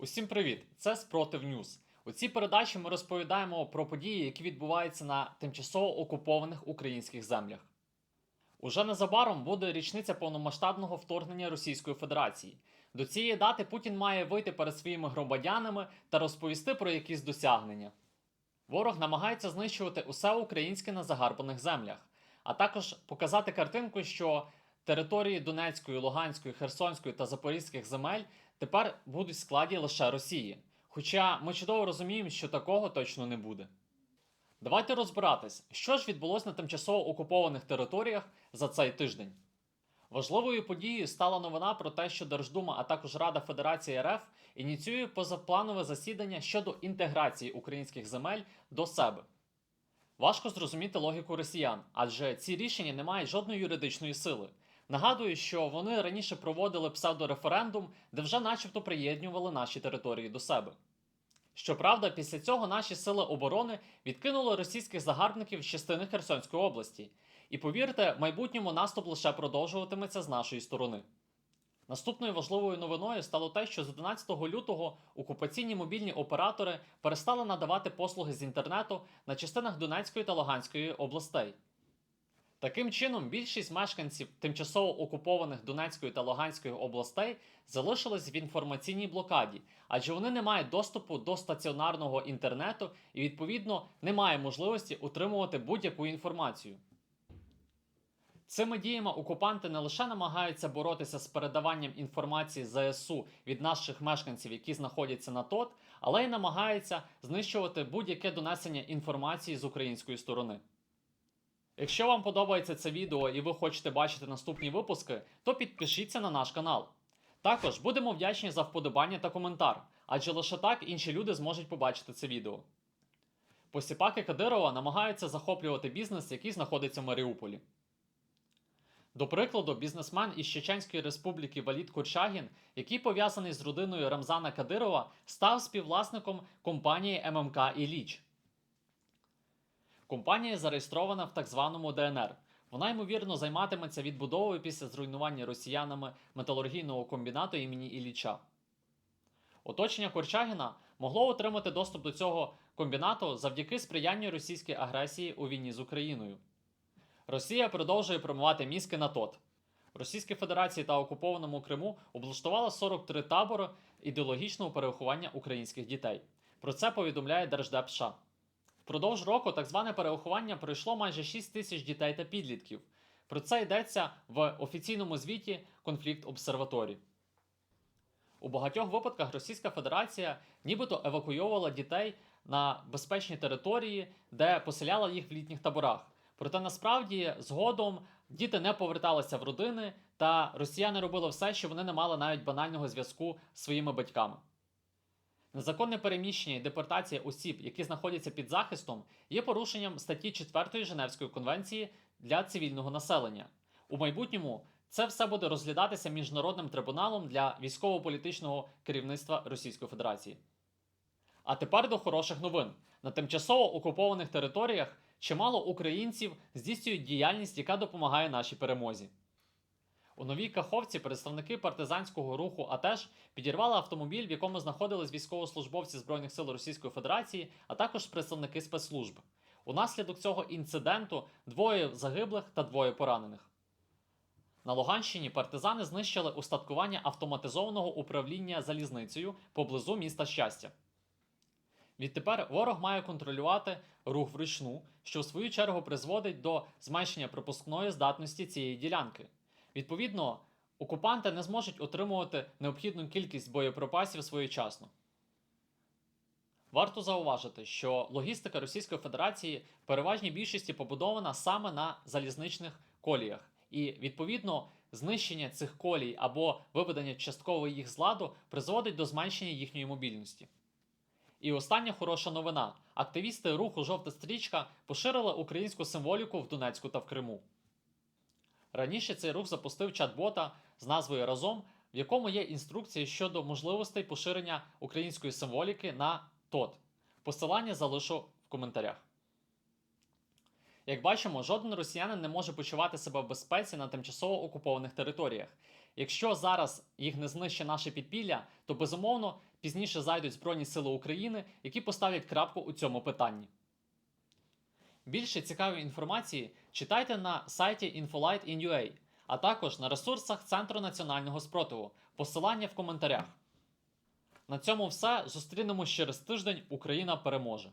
Усім привіт! Це Спротив Ньюз. У цій передачі ми розповідаємо про події, які відбуваються на тимчасово окупованих українських землях. Уже незабаром буде річниця повномасштабного вторгнення Російської Федерації. До цієї дати Путін має вийти перед своїми громадянами та розповісти про якісь досягнення. Ворог намагається знищувати усе українське на загарбаних землях, а також показати картинку, що території Донецької, Луганської, Херсонської та Запорізьких земель тепер будуть в складі лише Росії. Хоча ми чудово розуміємо, що такого точно не буде. Давайте розбиратись, що ж відбулося на тимчасово окупованих територіях за цей тиждень. Важливою подією стала новина про те, що Держдума, а також Рада Федерації РФ ініціює позапланове засідання щодо інтеграції українських земель до себе. Важко зрозуміти логіку росіян, адже ці рішення не мають жодної юридичної сили. Нагадую, що вони раніше проводили псевдореферендум, де вже начебто приєднювали наші території до себе. Щоправда, після цього наші сили оборони відкинули російських загарбників з частини Херсонської області. І повірте, в майбутньому наступ лише продовжуватиметься з нашої сторони. Наступною важливою новиною стало те, що з 11 лютого окупаційні мобільні оператори перестали надавати послуги з інтернету на частинах Донецької та Луганської областей. Таким чином, більшість мешканців тимчасово окупованих Донецької та Луганської областей залишились в інформаційній блокаді, адже вони не мають доступу до стаціонарного інтернету і, відповідно, не мають можливості отримувати будь-яку інформацію. Цими діями окупанти не лише намагаються боротися з передаванням інформації ЗСУ від наших мешканців, які знаходяться на ТОТ, але й намагаються знищувати будь-яке донесення інформації з української сторони. Якщо вам подобається це відео і ви хочете бачити наступні випуски, то підпишіться на наш канал. Також будемо вдячні за вподобання та коментар, адже лише так інші люди зможуть побачити це відео. Посіпаки Кадирова намагаються захоплювати бізнес, який знаходиться в Маріуполі. До прикладу, бізнесмен із Чеченської республіки Валід Курчагін, який пов'язаний з родиною Рамзана Кадирова, став співвласником компанії ММК Іліч. Компанія зареєстрована в так званому ДНР. Вона ймовірно займатиметься відбудовою після зруйнування росіянами металургійного комбінату імені Ілліча. Оточення Корчагіна могло отримати доступ до цього комбінату завдяки сприянню російської агресії у війні з Україною. Росія продовжує промивати мізки на ТОТ. Російській Федерації та окупованому Криму облаштувала 43 табори ідеологічного переховання українських дітей. Про це повідомляє Держдеп США. Впродовж року так зване перерахування пройшло майже 6 тисяч дітей та підлітків. Про це йдеться в офіційному звіті Конфлікт Обсерваторі. У багатьох випадках Російська Федерація нібито евакуйовувала дітей на безпечні території, де поселяла їх в літніх таборах. Проте насправді згодом діти не поверталися в родини, та росіяни робили все, що вони не мали навіть банального зв'язку з своїми батьками. Незаконне переміщення і депортація осіб, які знаходяться під захистом, є порушенням статті 4 Женевської конвенції для цивільного населення. У майбутньому це все буде розглядатися міжнародним трибуналом для військово-політичного керівництва Російської Федерації. А тепер до хороших новин. На тимчасово окупованих територіях чимало українців здійснюють діяльність, яка допомагає нашій перемозі. У новій Каховці представники партизанського руху АТЕШ підірвали автомобіль, в якому знаходились військовослужбовці Збройних сил Російської Федерації, а також представники спецслужб. Унаслідок цього інциденту двоє загиблих та двоє поранених. На Луганщині партизани знищили устаткування автоматизованого управління залізницею поблизу міста Щастя. Відтепер ворог має контролювати рух вручну, що в свою чергу призводить до зменшення пропускної здатності цієї ділянки. Відповідно, окупанти не зможуть отримувати необхідну кількість боєприпасів своєчасно. Варто зауважити, що логістика Російської Федерації в переважній більшості побудована саме на залізничних коліях, і відповідно знищення цих колій або виведення частково їх з ладу призводить до зменшення їхньої мобільності. І остання хороша новина: активісти руху Жовта стрічка поширили українську символіку в Донецьку та в Криму. Раніше цей рух запустив чат-бота з назвою Разом, в якому є інструкції щодо можливостей поширення української символіки на ТОТ. Посилання залишу в коментарях. Як бачимо, жоден росіянин не може почувати себе в безпеці на тимчасово окупованих територіях. Якщо зараз їх не знищить наше підпілля, то безумовно пізніше зайдуть Збройні Сили України, які поставлять крапку у цьому питанні. Більше цікавої інформації читайте на сайті Infolight.in.ua, а також на ресурсах Центру національного спротиву. Посилання в коментарях. На цьому все. Зустрінемось через тиждень. Україна переможе!